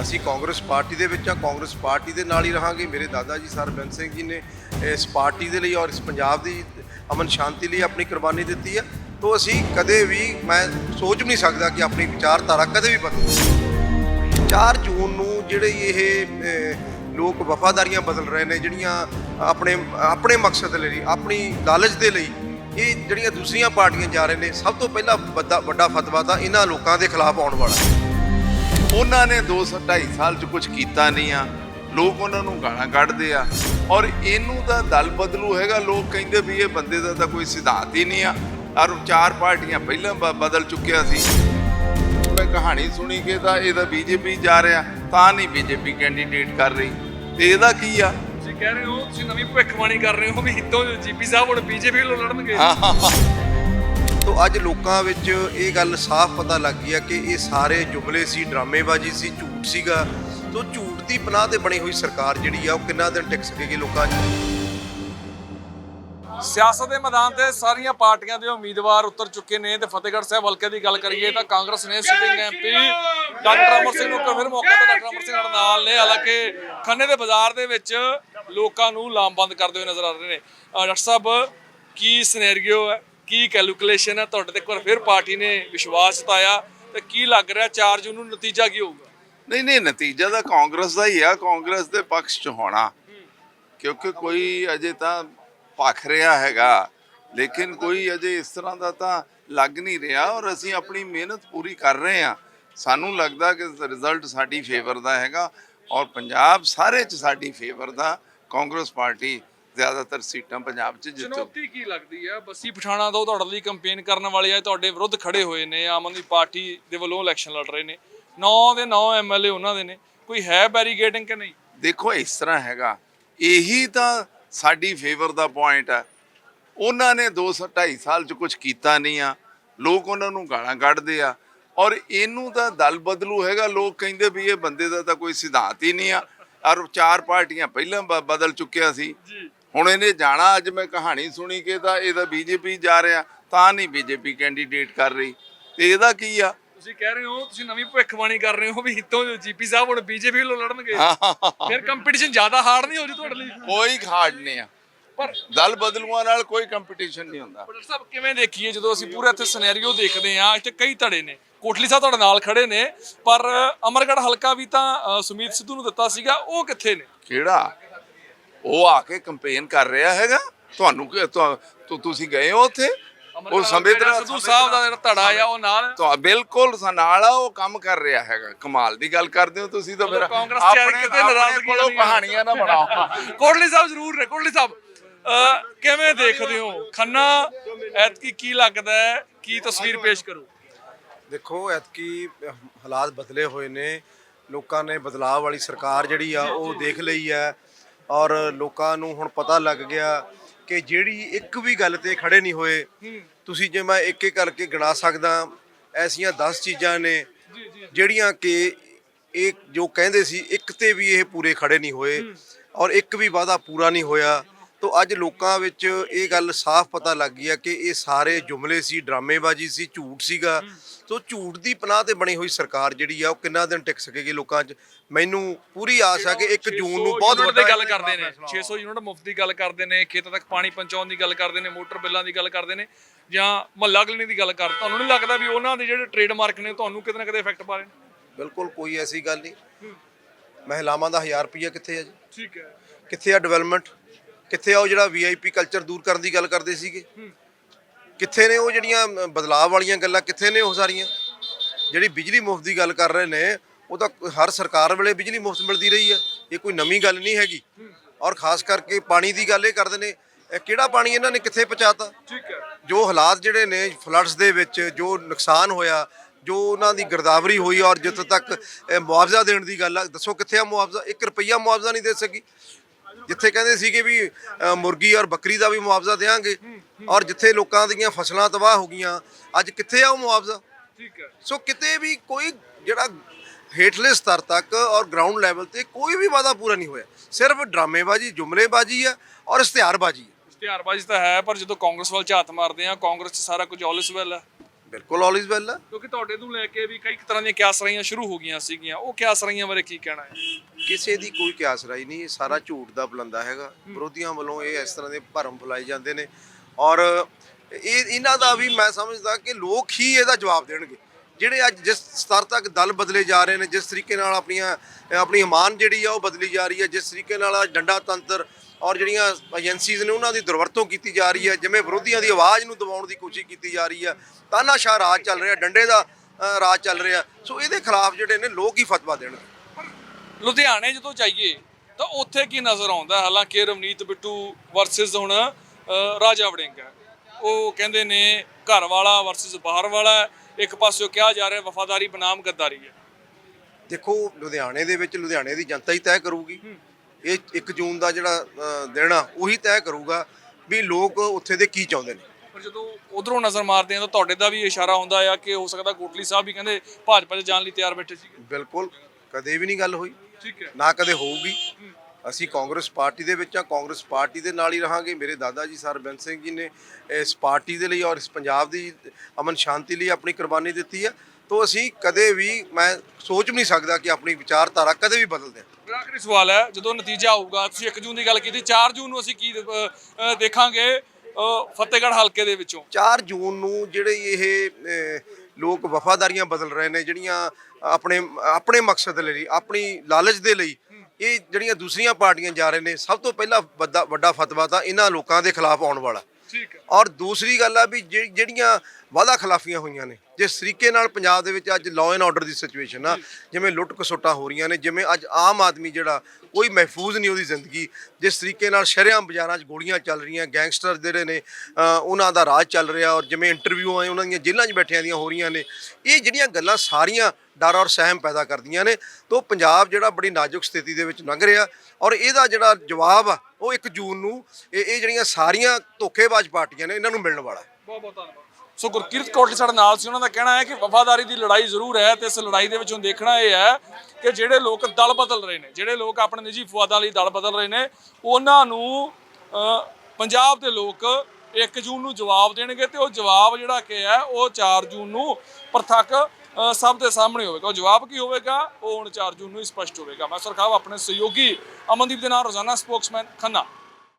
ਅਸੀਂ ਕਾਂਗਰਸ ਪਾਰਟੀ ਦੇ ਵਿੱਚ ਆ, ਕਾਂਗਰਸ ਪਾਰਟੀ ਦੇ ਨਾਲ ਹੀ ਰਹਾਂਗੇ। ਮੇਰੇ ਦਾਦਾ ਜੀ ਸਰ ਸਿੰਘ ਜੀ ਨੇ ਇਸ ਪਾਰਟੀ ਦੇ ਲਈ ਔਰ ਇਸ ਪੰਜਾਬ ਦੀ ਅਮਨ ਸ਼ਾਂਤੀ ਲਈ ਆਪਣੀ ਕੁਰਬਾਨੀ ਦਿੱਤੀ ਹੈ। ਤੋਂ ਅਸੀਂ ਕਦੇ ਵੀ, ਮੈਂ ਸੋਚ ਵੀ ਨਹੀਂ ਸਕਦਾ ਕਿ ਆਪਣੀ ਵਿਚਾਰਧਾਰਾ ਕਦੇ ਵੀ ਬਦਲ 4 ਜੂਨ ਨੂੰ ਜਿਹੜੇ ਇਹ ਲੋਕ ਵਫਾਦਾਰੀਆਂ ਬਦਲ ਰਹੇ ਨੇ, ਜਿਹੜੀਆਂ ਆਪਣੇ ਆਪਣੇ ਮਕਸਦ ਲਈ, ਆਪਣੀ ਲਾਲਚ ਦੇ ਲਈ, ਇਹ ਜਿਹੜੀਆਂ ਦੂਸਰੀਆਂ ਪਾਰਟੀਆਂ ਜਾ ਰਹੇ ਨੇ, ਸਭ ਤੋਂ ਪਹਿਲਾਂ ਵੱਡਾ ਵੱਡਾ ਫਤਵਾ ਤਾਂ ਇਹਨਾਂ ਲੋਕਾਂ ਦੇ ਖਿਲਾਫ ਆਉਣ ਵਾਲਾ ਹੈ। ਉਹਨਾਂ ਨੇ 2 2.5 ਸਾਲ ਚ ਕੁਝ ਕੀਤਾ ਨਹੀਂ ਆ। ਲੋਕ ਉਹਨਾਂ ਨੂੰ ਗਾਲਾਂ ਕੱਢਦੇ ਆ। ਔਰ ਇਹਨੂੰ ਤਾਂ ਦਲ ਬਦਲੂ ਹੈਗਾ। ਲੋਕ ਕਹਿੰਦੇ ਵੀ ਇਹ ਬੰਦੇ ਦਾ ਤਾਂ ਕੋਈ ਸਿਧਾਂਤ ਹੀ ਨਹੀਂ ਆ। ਔਰ ਚਾਰ ਪਾਰਟੀਆਂ ਪਹਿਲਾਂ ਬਦਲ ਚੁੱਕਿਆ ਸੀ। ਮੈਂ ਕਹਾਣੀ ਸੁਣੀ ਕਿ ਤਾਂ ਇਹਦਾ ਬੀਜੇਪੀ ਜਾ ਰਿਹਾ। ਤਾਂ ਨਹੀਂ ਬੀਜੇਪੀ ਕੈਂਡੀਡੇਟ ਕਰ ਰਹੀ। ਤੇ ਇਹਦਾ ਕੀ ਆ? ਤੁਸੀਂ ਕਹਿ ਰਹੇ ਹੋ ਤੁਸੀਂ ਨਵੀਂ ਭਵਿੱਖਬਾਣੀ ਕਰ ਰਹੇ ਹੋ ਵੀ ਹਿੱਤੋਂ ਜੀਪੀ ਸਾਹਿਬ ਹੁਣ ਬੀਜੇਪੀ ਵੱਲੋਂ ਲੜਨਗੇ। ਤੋਂ ਅੱਜ ਲੋਕਾਂ ਵਿੱਚ ਇਹ ਗੱਲ ਸਾਫ਼ ਪਤਾ ਲੱਗ ਗਈ ਹੈ ਕਿ ਇਹ ਸਾਰੇ ਜੁਮਲੇ ਸੀ ਡਰਾਮੇਬਾਜ਼ੀ ਸੀ ਝੂਠ ਸੀਗਾ। ਤੋਂ ਝੂਠ ਦੀ ਪਨਾਹ ਤੇ ਬਣੀ ਹੋਈ ਸਰਕਾਰ ਜਿਹੜੀ ਆ ਉਹ ਕਿੰਨਾ ਦਿਨ ਟਿਕ ਸਕੇਗੀ ਲੋਕਾਂ 'ਚ? ਸਿਆਸਤ ਦੇ ਮੈਦਾਨ ਤੇ ਸਾਰੀਆਂ ਪਾਰਟੀਆਂ ਦੇ ਉਮੀਦਵਾਰ ਉਤਰ ਚੁੱਕੇ ਨੇ ਤੇ ਫਤਿਹਗੜ੍ਹ ਸਾਹਿਬ ਹਲਕੇ ਦੀ ਗੱਲ ਕਰੀਏ ਤਾਂ ਕਾਂਗਰਸ ਨੇ sitting MP doctor Amar Singh ਨੂੰ ਫਿਰ ਮੌਕਾ ਤੇ ਡਾਕਟਰ ਅਮਰ ਸਿੰਘ ਨਾਲ ਨੇ। ਹਾਲਾਂਕਿ ਖੰਨੇ ਦੇ ਬਾਜ਼ਾਰ ਦੇ ਵਿੱਚ ਲੋਕਾਂ ਨੂੰ ਲਾਮਬੰਦ ਕਰਦੇ ਹੋਏ ਨਜ਼ਰ ਆ ਰਹੇ ਨੇ। ਡਾਕਟਰ ਸਾਹਿਬ ਕੀ ਸਿਨੈਰੀਓ ਹੈ? ਕੀ ਕੈਲਕੂਲੇਸ਼ਨ ਹੈ ਤੁਹਾਡੇ ਤੇ ਇੱਕ ਵਾਰ ਫਿਰ ਪਾਰਟੀ ਨੇ ਵਿਸ਼ਵਾਸ ਜਤਾਇਆ। ਤੇ ਕੀ ਲੱਗ ਰਿਹਾ? 4 ਜੂਨ ਨੂੰ ਨਤੀਜਾ ਕੀ ਹੋਊਗਾ? ਨਹੀਂ ਨਹੀਂ, ਨਤੀਜਾ ਤਾਂ ਕਾਂਗਰਸ ਦਾ ਹੀ ਆ। ਕਾਂਗਰਸ ਦੇ ਪੱਖ 'ਚ ਹੋਣਾ। ਕਿਉਂਕਿ ਕੋਈ ਅਜੇ ਤਾਂ ਭਖ ਰਿਹਾ ਹੈਗਾ। ਲੇਕਿਨ ਕੋਈ ਅਜੇ ਇਸ ਤਰ੍ਹਾਂ ਦਾ ਤਾਂ ਲੱਗ ਨਹੀਂ ਰਿਹਾ ਔਰ ਅਸੀਂ ਆਪਣੀ ਮਿਹਨਤ ਪੂਰੀ ਕਰ ਰਹੇ ਹਾਂ। ਸਾਨੂੰ ਲੱਗਦਾ ਕਿ ਰਿਜ਼ਲਟ ਸਾਡੀ ਫੇਵਰ ਦਾ ਹੈਗਾ ਔਰ ਪੰਜਾਬ ਸਾਰੇ 'ਚ ਸਾਡੀ ਫੇਵਰ ਦਾ ਕਾਂਗਰਸ ਪਾਰਟੀ ਜ਼ਿਆਦਾਤਰ ਸੀਟਾਂ ਪੰਜਾਬ 'ਚ ਜਿੱਤੂ ਚੁਣੌਤੀ ਕੀ ਲੱਗਦੀ ਹੈ ਬੱਸੀ ਪਠਾਣਾ ਤੋਂ ਤੁਹਾਡੇ ਲਈ ਕੰਪੇਨ ਕਰਨ ਵਾਲੇ ਆ ਤੁਹਾਡੇ ਵਿਰੁੱਧ ਖੜੇ ਹੋਏ ਨੇ ਆਮ ਆਦਮੀ ਪਾਰਟੀ ਦੇ ਵੱਲੋਂ ਇਲੈਕਸ਼ਨ ਲੜ ਰਹੇ ਨੇ। 9 ਦੇ 9 ਐਮਐਲਏ ਉਹਨਾਂ ਦੇ ਨੇ। ਕੋਈ ਹੈ ਬੈਰੀਗੇਟਿੰਗ ਕਿ ਨਹੀਂ? ਦੇਖੋ ਇਸ ਤਰ੍ਹਾਂ ਹੈਗਾ। ਇਹੀ ਤਾਂ ਸਾਡੀ ਫੇਵਰ ਦਾ ਪੁਆਇੰਟ ਹੈ ਉਹਨਾਂ ਨੇ 2 2.5 ਸਾਲ ਚ ਕੁਝ ਕੀਤਾ ਨਹੀਂ ਆ। ਲੋਕ ਉਹਨਾਂ ਨੂੰ ਗਾਲਾਂ ਕੱਢਦੇ ਆ। ਔਰ ਇਹਨੂੰ ਤਾਂ ਦਲ ਬਦਲੂ ਹੈਗਾ। ਲੋਕ ਕਹਿੰਦੇ ਵੀ ਇਹ ਬੰਦੇ ਦਾ ਤਾਂ ਕੋਈ ਸਿਧਾਂਤ ਹੀ ਨਹੀਂ ਆ। ਔਰ ਚਾਰ ਪਾਰਟੀਆਂ ਪਹਿਲਾਂ ਬ- ਬਦਲ ਚੁੱਕਿਆ ਸੀ। ਹੁਣ ਇਹਨੇ ਜਾਣਾ ਅੱਜ ਮੈਂ ਕਹਾਣੀ ਸੁਣੀ ਕਿ ਤਾਂ ਇਹਦਾ ਬੀਜੇਪੀ ਜਾ ਰਿਹਾ ਤਾਂ ਨਹੀਂ ਬੀਜੇਪੀ ਕੈਂਡੀਡੇਟ ਕਰ ਰਹੀ। ਤੇ ਇਹਦਾ ਕੀ ਆ? ਤੁਸੀਂ ਕਹਿ ਰਹੇ ਹੋ ਤੁਸੀਂ ਨਵੀਂ ਭਵਿੱਖਬਾਣੀ ਕਰ ਰਹੇ ਹੋ ਵੀ ਹਿੱਤੋਂ ਜੀਪੀ ਸਾਹਿਬ ਹੁਣ ਬੀਜੇਪੀ ਵੱਲੋਂ ਲੜਨਗੇ। ਫਿਰ ਕੰਪੀਟੀਸ਼ਨ ਜ਼ਿਆਦਾ ਹਾਰਡ ਨਹੀਂ ਹੋ ਜੂ ਤੁਹਾਡੇ ਲਈ? ਕੋਈ ਖਾੜ ਨਹੀਂ ਆ। ਪਰ ਦਲ ਬਦਲੂਆਂ ਨਾਲ ਕੋਈ ਕੰਪੀਟੀਸ਼ਨ ਨਹੀਂ ਹੁੰਦਾ। ਡਾਕਟਰ ਸਾਹਿਬ ਕਿਵੇਂ ਦੇਖੀਏ ਜਦੋਂ ਅਸੀਂ ਪੂਰਾ ਇੱਥੇ ਸਿਨੈਰੀਓ ਦੇਖਦੇ ਹਾਂ ਇੱਥੇ ਕਈ ਧੜੇ ਨੇ। ਕੋਟਲੀ ਸਾਹਿਬ ਤੁਹਾਡੇ ਨਾਲ ਖੜੇ ਨੇ ਪਰ ਅਮਰਗੜ੍ਹ ਹਲਕਾ ਵੀ ਤਾਂ ਸੁਮੀਤ ਸਿੱਧੂ ਨੂੰ ਦਿੱਤਾ ਸੀਗਾ ਉਹ ਕਿੱਥੇ ਨੇ? ਕਿਹੜਾ? ਉਹ ਆ ਕੇ ਕੰਪੇਨ ਕਰ ਰਿਹਾ ਹੈਗਾ। ਤੁਹਾਨੂੰ ਕੀ- ਤੁਹਾ- ਤੁ- ਤੁਸੀਂ ਗਏ ਹੋ ਉੱਥੇ? ਉਹ ਸੰਵੇਦਨਾ ਸਿੱਧੂ ਸਾਹਿਬ ਦਾ ਜਿਹੜਾ ਧੜਾ ਆ ਉਹ ਨਾਲ ਤਾਂ ਬਿਲਕੁਲ ਸਨਾਲਾ ਉਹ ਕੰਮ ਕਰ ਰਿਹਾ ਹੈਗਾ। ਕਮਾਲ ਦੀ ਗੱਲ ਕਰਦੇ ਹੋ ਤੁਸੀਂ ਤਾਂ ਫਿਰ। ਕਾਂਗਰਸ ਚ ਆਪਣੇ- ਕਿਤੇ ਆਪਣੇ ਨਾਰਾਜ਼ਗੀ ਕੋਲੋਂ ਆ। ਕਹਾਣੀਆਂ ਨਾ ਬਣਾਓ। ਕੋਟਲੀ ਸਾਹਿਬ ਜ਼ਰੂਰ ਨੇ ਕੋਟਲੀ ਸਾਹਿਬ। ਅਹ ਕਿਵੇਂ ਦੇਖਦੇ ਹੋ? ਖੰਨਾ ਐਤਕੀ ਕੀ ਲੱਗਦਾ ਹੈ? ਕੀ ਤਸਵੀਰ ਪੇਸ਼ ਕਰੂ? ਦੇਖੋ ਐਤਕੀ ਹਾਲਾਤ ਬਦਲੇ ਹੋਏ ਨੇ। ਲੋਕਾਂ ਨੇ ਬਦਲਾਅ ਵਾਲੀ ਸਰਕਾਰ ਜਿਹੜੀ ਆ ਉਹ ਦੇਖ ਲਈ ਹੈ। ਔਰ ਲੋਕਾਂ ਨੂੰ ਹੁਣ ਪਤਾ ਲੱਗ ਗਿਆ ਕਿ ਜਿਹੜੀ ਇੱਕ ਵੀ ਗੱਲ ਤੇ ਖੜੇ ਨਹੀਂ ਹੋਏ ਤੁਸੀਂ ਜੇ ਮੈਂ ਇੱਕ ਇੱਕ ਕਰਕੇ ਗਿਣਾ ਸਕਦਾ ਐਸੀਆਂ 10 ਚੀਜ਼ਾਂ ਨੇ ਜਿਹੜੀਆਂ ਕਿ ਇਹ ਜੋ ਕਹਿੰਦੇ ਸੀ ਇੱਕ ਤੇ ਵੀ ਇਹ ਪੂਰੇ ਖੜੇ ਨਹੀਂ ਹੋਏ ਔਰ ਇੱਕ ਵੀ ਵਾਅਦਾ ਪੂਰਾ ਨਹੀਂ ਹੋਇਆ। ਤੋਂ ਅੱਜ ਲੋਕਾਂ ਵਿੱਚ ਇਹ ਗੱਲ ਸਾਫ਼ ਪਤਾ ਲੱਗ ਗਈ ਹੈ ਕਿ ਇਹ ਸਾਰੇ ਜੁਮਲੇ ਸੀ ਡਰਾਮੇਬਾਜ਼ੀ ਸੀ ਝੂਠ ਸੀਗਾ। ਤੋਂ ਝੂਠ ਦੀ ਪਨਾਹ ਤੇ ਬਣੀ ਹੋਈ ਸਰਕਾਰ ਜਿਹੜੀ ਆ ਉਹ ਕਿੰਨਾ ਦਿਨ ਟਿਕ ਸਕੇਗੀ ਲੋਕਾਂ 'ਚ? ਮੈਨੂੰ ਪੂਰੀ ਆਸ ਆ ਕਿ 1 ਜੂਨ ਨੂੰ ਬਹੁਤ ਵੱਡਾ ਗੱਲ ਕਰਦੇ ਨੇ। 600 ਯੂਨਿਟ ਮੁਫਤ ਦੀ ਗੱਲ ਕਰਦੇ ਨੇ ਖੇਤਾਂ ਤੱਕ ਪਾਣੀ ਪਹੁੰਚਾਉਣ ਦੀ ਗੱਲ ਕਰਦੇ ਨੇ ਮੋਟਰ ਬਿੱਲਾਂ ਦੀ ਗੱਲ ਕਰਦੇ ਨੇ ਜਾਂ ਮਹੱਲਾ ਕਲੀਨਿਕ ਦੀ ਗੱਲ ਕਰ ਤੁਹਾਨੂੰ ਨਹੀਂ ਲੱਗਦਾ ਵੀ ਉਹਨਾਂ ਦੇ ਜਿਹੜੇ ਟ੍ਰੇਡਮਾਰਕ ਨੇ ਤੁਹਾਨੂੰ ਕਿਤੇ ਨਾ ਕਿਤੇ ਇਫੈਕਟ ਪਾ ਰਹੇ ਨੇ? ਬਿਲਕੁਲ ਕੋਈ ਐਸੀ ਗੱਲ ਨਹੀਂ। ਮਹਿਲਾਵਾਂ ਦਾ 1000 ਰੁਪਈਆ ਕਿੱਥੇ ਆ ਜੀ? ਠੀਕ ਹੈ। ਕਿੱਥੇ ਆ ਡਿਵੈਲਪਮੈਂਟ ਕਿੱਥੇ ਆ ਉਹ ਜਿਹੜਾ ਵੀਆਈਪੀ ਕਲਚਰ ਦੂਰ ਕਰਨ ਦੀ ਗੱਲ ਕਰਦੇ ਸੀਗੇ? ਕਿੱਥੇ ਨੇ ਉਹ ਜਿਹੜੀਆਂ ਬਦਲਾਅ ਵਾਲੀਆਂ ਗੱਲਾਂ ਕਿੱਥੇ ਨੇ ਉਹ ਸਾਰੀਆਂ? ਜਿਹੜੀ ਬਿਜਲੀ ਮੁਫਤ ਦੀ ਗੱਲ ਕਰ ਰਹੇ ਨੇ ਉਹ ਤਾਂ ਹਰ ਸਰਕਾਰ ਵੇਲੇ ਬਿਜਲੀ ਮੁਫਤ ਮਿਲਦੀ ਰਹੀ ਆ। ਇਹ ਕੋਈ ਨਵੀਂ ਗੱਲ ਨਹੀਂ ਹੈਗੀ। ਔਰ ਖਾਸ ਕਰਕੇ ਪਾਣੀ ਦੀ ਗੱਲ ਇਹ ਕਰਦੇ ਨੇ ਇਹ ਕਿਹੜਾ ਪਾਣੀ ਇਹਨਾਂ ਨੇ ਕਿੱਥੇ ਪਹੁੰਚਾਤਾ? ਠੀਕ ਹੈ। ਜੋ ਹਾਲਾਤ ਜਿਹੜੇ ਨੇ ਫਲੱਡਸ ਦੇ ਵਿੱਚ ਜੋ ਨੁਕਸਾਨ ਹੋਇਆ ਜੋ ਉਹਨਾਂ ਦੀ ਗਿਰਦਾਵਰੀ ਹੋਈ ਔਰ ਜਿੱਥੇ ਤੱਕ ਮੁਆਵਜ਼ਾ ਦੇਣ ਦੀ ਗੱਲ ਆ ਦੱਸੋ ਕਿੱਥੇ ਆ ਮੁਆਵਜ਼ਾ? 1 ਰੁਪਈਆ ਮੁਆਵਜ਼ਾ ਨਹੀਂ ਦੇ ਸਕੀ। ਜਿੱਥੇ ਕਹਿੰਦੇ ਸੀਗੇ ਵੀ ਅ, ਮੁਰਗੀ ਔਰ ਬੱਕਰੀ ਦਾ ਵੀ ਮੁਆਵਜ਼ਾ ਦੇਵਾਂਗੇ ਔਰ ਜਿੱਥੇ ਲੋਕਾਂ ਦੀਆਂ ਫਸਲਾਂ ਤਬਾਹ ਹੋ ਗਈਆਂ ਅੱਜ ਕਿੱਥੇ ਆ ਉਹ ਮੁਆਵਜ਼ਾ? ਠੀਕ ਹੈ। ਸੋ ਕਿਤੇ ਵੀ ਕੋਈ ਜਿਹੜਾ ਹੇਠਲੇ ਸਤਰ ਤੱਕ ਔਰ ਗਰਾਊਂਡ ਲੈਵਲ ਤੇ ਕੋਈ ਵੀ ਵਾਅਦਾ ਪੂਰਾ ਨਹੀਂ ਹੋਇਆ। ਸਿਰਫ ਡਰਾਮੇਬਾਜ਼ੀ ਜੁਮਲੇਬਾਜ਼ੀ ਆ ਔਰ ਇਸ਼ਤਿਹਾਰਬਾਜ਼ੀ ਆ ਇਸ਼ਤਿਹਾਰਬਾਜ਼ੀ ਤਾਂ ਹੈ ਪਰ ਜਦੋਂ ਕਾਂਗਰਸ ਵੱਲ ਝਾਤ ਮਾਰਦੇ ਆ ਕਾਂਗਰਸ 'ਚ ਸਾਰਾ ਕੁਝ ਆਲ ਇਸ ਵੈਲ ਹੈ। ਬਿਲਕੁਲ ਆਲ ਇਜ਼ ਵੈਲ ਕਿਉਂਕਿ ਤੁਹਾਡੇ ਨੂੰ ਲੈ ਕੇ ਵੀ ਕਈ ਤਰ੍ਹਾਂ ਦੀਆਂ ਕਿਆਸਰਾਈਆਂ ਸ਼ੁਰੂ ਹੋ ਗਈਆਂ ਸੀਗੀਆਂ। ਉਹ ਕਿਆਸਰਾਈਆਂ ਬਾਰੇ ਕੀ ਕਹਿਣਾ ਹੈ? ਕਿਸੇ ਦੀ ਕੋਈ ਕਿਆਸ ਰਾਈ ਨਹੀਂ ਇਹ ਸਾਰਾ ਝੂਠ ਦਾ ਬੁਲੰਦਾ ਹੈਗਾ। ਵਿਰੋਧੀਆਂ ਵੱਲੋਂ ਇਹ ਇਸ ਤਰ੍ਹਾਂ ਦੇ ਭਰਮ ਫੈਲਾਏ ਜਾਂਦੇ ਨੇ। ਔਰ ਇਹ ਇਹਨਾਂ ਦਾ ਵੀ ਮੈਂ ਸਮਝਦਾ ਕਿ ਲੋਕ ਹੀ ਇਹਦਾ ਜਵਾਬ ਦੇਣਗੇ। ਜਿਹੜੇ ਅੱਜ ਜਿਸ ਸਤਰ ਤੱਕ ਦਲ ਬਦਲੇ ਜਾ ਰਹੇ ਨੇ ਜਿਸ ਤਰੀਕੇ ਨਾਲ ਆਪਣੀਆਂ ਆਪਣੀ ਇਮਾਨ ਜਿਹੜੀ ਆ ਉਹ ਬਦਲੀ ਜਾ ਰਹੀ ਹੈ ਜਿਸ ਤਰੀਕੇ ਨਾਲ ਡੰਡਾ ਤੰਤਰ ਔਰ ਜਿਹੜੀਆਂ ਏਜੰਸੀਜ਼ ਨੇ ਉਹਨਾਂ ਦੀ ਦੁਰਵਰਤੋਂ ਕੀਤੀ ਜਾ ਰਹੀ ਹੈ ਜਿਵੇਂ ਵਿਰੋਧੀਆਂ ਦੀ ਆਵਾਜ਼ ਨੂੰ ਦਬਾਉਣ ਦੀ ਕੋਸ਼ਿਸ਼ ਕੀਤੀ ਜਾ ਰਹੀ ਹੈ ਤਾਨਾਸ਼ਾਹ ਰਾਜ ਚੱਲ ਰਿਹਾ ਡੰਡੇ ਦਾ ਰਾਜ ਚੱਲ ਰਿਹਾ। ਸੋ ਇਹਦੇ ਖਿਲਾਫ ਜਿਹੜੇ ਨੇ ਲੋਕ ਹੀ ਫਤਵਾ ਦੇਣਗੇ ਲੁਧਿਆਣੇ ਜਦੋਂ ਜਾਈਏ ਤਾਂ ਉੱਥੇ ਕੀ ਨਜ਼ਰ ਆਉਂਦਾ? ਹਾਲਾਂਕਿ ਰਵਨੀਤ ਬਿੱਟੂ ਵਰਸਸ ਹੁਣ ਰਾਜਾ ਵੜਿੰਗ ਉਹ ਕਹਿੰਦੇ ਨੇ ਘਰ ਵਾਲਾ ਵਰਸਸ ਬਾਹਰ ਵਾਲਾ। ਇੱਕ ਪਾਸਿਓਂ ਕਿਹਾ ਜਾ ਰਿਹਾ ਵਫਾਦਾਰੀ ਬਨਾਮ ਗੱਦਾਰੀ ਹੈ। ਦੇਖੋ ਲੁਧਿਆਣੇ ਦੇ ਵਿੱਚ ਲੁਧਿਆਣੇ ਦੀ ਜਨਤਾ ਹੀ ਤੈਅ ਕਰੂਗੀ। ਇਹ 1 ਜੂਨ ਦਾ ਜਿਹੜਾ ਦਿਨ ਆ ਉਹੀ ਤੈਅ ਕਰੂਗਾ ਵੀ ਲੋਕ ਉੱਥੇ ਦੇ ਕੀ ਚਾਹੁੰਦੇ ਨੇ। ਪਰ ਜਦੋਂ ਉਧਰੋਂ ਨਜ਼ਰ ਮਾਰਦੇ ਆ ਤਾਂ ਤੁਹਾਡੇ ਦਾ ਵੀ ਇਸ਼ਾਰਾ ਹੁੰਦਾ ਆ ਕਿ ਹੋ ਸਕਦਾ ਕੋਟਲੀ ਸਾਹਿਬ ਵੀ ਕਹਿੰਦੇ ਭਾਜਪਾ 'ਚ ਜਾਣ ਲਈ ਤਿਆਰ ਬੈਠੇ ਸੀਗੇ ਬਿਲਕੁਲ ਕਦੇ ਵੀ ਨਹੀਂ ਗੱਲ ਹੋਈ। ਠੀਕ ਹੈ। ਨਾ ਕਦੇ ਹੋਊਗੀ। ਅਸੀਂ ਕਾਂਗਰਸ ਪਾਰਟੀ ਦੇ ਵਿੱਚ ਆ ਕਾਂਗਰਸ ਪਾਰਟੀ ਦੇ ਨਾਲ ਹੀ ਰਹਾਂਗੇ। ਮੇਰੇ ਦਾਦਾ ਜੀ ਸਰ ਬੈਂਸ ਸਿੰਘ ਜੀ ਨੇ ਇਸ ਪਾਰਟੀ ਦੇ ਲਈ ਔਰ ਇਸ ਪੰਜਾਬ ਦੀ ਅਮਨ ਸ਼ਾਂਤੀ ਲਈ ਆਪਣੀ ਕੁਰਬਾਨੀ ਦਿੱਤੀ ਹੈ ਤੋਂ ਅਸੀਂ ਕਦੇ ਵੀ ਮੈਂ ਸੋਚ ਵੀ ਨਹੀਂ ਸਕਦਾ ਕਿ ਆਪਣੀ ਵਿਚਾਰਧਾਰਾ ਕਦੇ ਵੀ ਬਦਲ ਦਿਆਂ ਮੇਰਾ ਆਖਰੀ ਸਵਾਲ ਹੈ ਜਦੋਂ ਨਤੀਜਾ ਆਊਗਾ ਤੁਸੀਂ 1 ਜੂਨ ਦੀ ਗੱਲ ਕੀਤੀ 4 ਜੂਨ ਨੂੰ ਅਸੀਂ ਕੀ ਅ, ਅ, ਦੇਖਾਂਗੇ ਅ, ਫਤਿਹਗੜ੍ਹ ਹਲਕੇ ਦੇ ਵਿੱਚੋਂ? 4 ਜੂਨ ਨੂੰ ਜਿਹੜੇ ਇਹ ਅਹ, ਲੋਕ ਵਫਾਦਾਰੀਆਂ ਬਦਲ ਰਹੇ ਨੇ ਜਿਹੜੀਆਂ ਆਪਣੇ ਆਪਣੇ ਮਕਸਦ ਲਈ ਆਪਣੀ ਲਾਲਚ ਦੇ ਲਈ ਇਹ ਜਿਹੜੀਆਂ ਦੂਸਰੀਆਂ ਪਾਰਟੀਆਂ ਜਾ ਰਹੇ ਨੇ ਸਭ ਤੋਂ ਪਹਿਲਾਂ ਵੱਡਾ ਵੱਡਾ ਫਤਵਾ ਤਾਂ ਇਹਨਾਂ ਲੋਕਾਂ ਦੇ ਖਿਲਾਫ ਆਉਣ ਵਾਲਾ ਠੀਕ ਹੈ। ਔਰ ਦੂਸਰੀ ਗੱਲ ਆ ਵੀ ਜਿ- ਜਿਹੜੀਆਂ ਵਾਅਦਾ ਖਿਲਾਫੀਆਂ ਹੋਈਆਂ ਨੇ ਜਿਸ ਤਰੀਕੇ ਨਾਲ ਪੰਜਾਬ ਦੇ ਵਿੱਚ ਅੱਜ ਲਾਅ ਐਂਡ ਆਰਡਰ ਦੀ ਸਿਚੁਏਸ਼ਨ ਆ ਜਿਵੇਂ ਲੁੱਟ ਖਸੁੱਟਾਂ ਹੋ ਰਹੀਆਂ ਨੇ ਜਿਵੇਂ ਅੱਜ ਆਮ ਆਦਮੀ ਜਿਹੜਾ ਕੋਈ ਮਹਿਫੂਜ਼ ਨਹੀਂ ਉਹਦੀ ਜ਼ਿੰਦਗੀ ਜਿਸ ਤਰੀਕੇ ਨਾਲ ਸ਼ਰੇਆਮ ਬਾਜ਼ਾਰਾਂ 'ਚ ਗੋਲੀਆਂ ਚੱਲ ਰਹੀਆਂ ਗੈਂਗਸਟਰ ਜਿਹੜੇ ਨੇ ਅ, ਉਹਨਾਂ ਦਾ ਰਾਜ ਚੱਲ ਰਿਹਾ ਔਰ ਜਿਵੇਂ ਇੰਟਰਵਿਊ ਆਏ ਉਹਨਾਂ ਦੀਆਂ ਜੇਲ੍ਹਾਂ 'ਚ ਬੈਠਿਆਂ ਦੀਆਂ ਹੋ ਰਹੀਆਂ ਨੇ ਇਹ ਜਿਹੜੀਆਂ ਗੱਲਾਂ ਸਾਰੀਆਂ ਡਰ ਔਰ ਸਹਿਮ ਪੈਦਾ ਕਰਦੀਆਂ ਨੇ ਤੋਂ ਪੰਜਾਬ ਜਿਹੜਾ ਬੜੀ ਨਾਜ਼ੁਕ ਸਥਿਤੀ ਦੇ ਵਿੱਚ ਲੰਘ ਰਿਹਾ ਔਰ ਇਹਦਾ ਜਿਹੜਾ ਜਵਾਬ ਆ ਉਹ 1 ਜੂਨ ਨੂੰ ਇਹ ਇਹ ਜਿਹੜੀਆਂ ਸਾਰੀਆਂ ਧੋਖੇਬਾਜ਼ ਪਾਰਟੀਆਂ ਨੇ ਇਹਨਾਂ ਨੂੰ ਮਿਲਣ ਵਾਲਾ ਬਹੁਤ ਬਹੁਤ ਧੰਨਵਾਦ। ਸੋ ਗੁਰਕੀਰਤ ਕੋਟਲੀ ਸਾਡੇ ਨਾਲ ਸੀ, ਉਹਨਾਂ ਦਾ ਕਹਿਣਾ ਹੈ ਕਿ ਵਫਾਦਾਰੀ ਦੀ ਲੜਾਈ ਜ਼ਰੂਰ ਹੈ ਤੇ ਇਸ ਲੜਾਈ ਦੇ ਵਿੱਚ ਹੁਣ ਦੇਖਣਾ ਇਹ ਹੈ ਕਿ ਜਿਹੜੇ ਲੋਕ ਦਲ ਬਦਲ ਰਹੇ ਨੇ, ਜਿਹੜੇ ਲੋਕ ਆਪਣੇ ਨਿੱਜੀ ਫਵਾਦਾਂ ਲਈ ਦਲ ਬਦਲ ਰਹੇ ਨੇ, ਉਹਨਾਂ ਨੂੰ ਪੰਜਾਬ ਦੇ ਲੋਕ 1 ਜੂਨ ਨੂੰ ਜਵਾਬ ਦੇਣਗੇ ਤੇ ਉਹ ਜਵਾਬ ਜਿਹੜਾ ਕਿ ਹੈ ਉਹ 4 ਜੂਨ ਨੂੰ ਪ੍ਰਤੱਖ ਸਭ ਦੇ ਸਾਹਮਣੇ ਹੋਵੇਗਾ। ਉਹ ਜਵਾਬ ਕੀ ਹੋਵੇਗਾ? ਉਹ ਹੁਣ 4 ਜੂਨ ਨੂੰ ਹੀ ਸਪਸ਼ਟ ਹੋਵੇਗਾ। ਮੈਂ ਸਰਖਾਵ ਆਪਣੇ ਸਹਿਯੋਗੀ ਅਮਨਦੀਪ ਦੇ ਨਾਲ ਰੋਜ਼ਾਨਾ ਸਪੋਕਸਮੈਨ ਖੰਨਾ।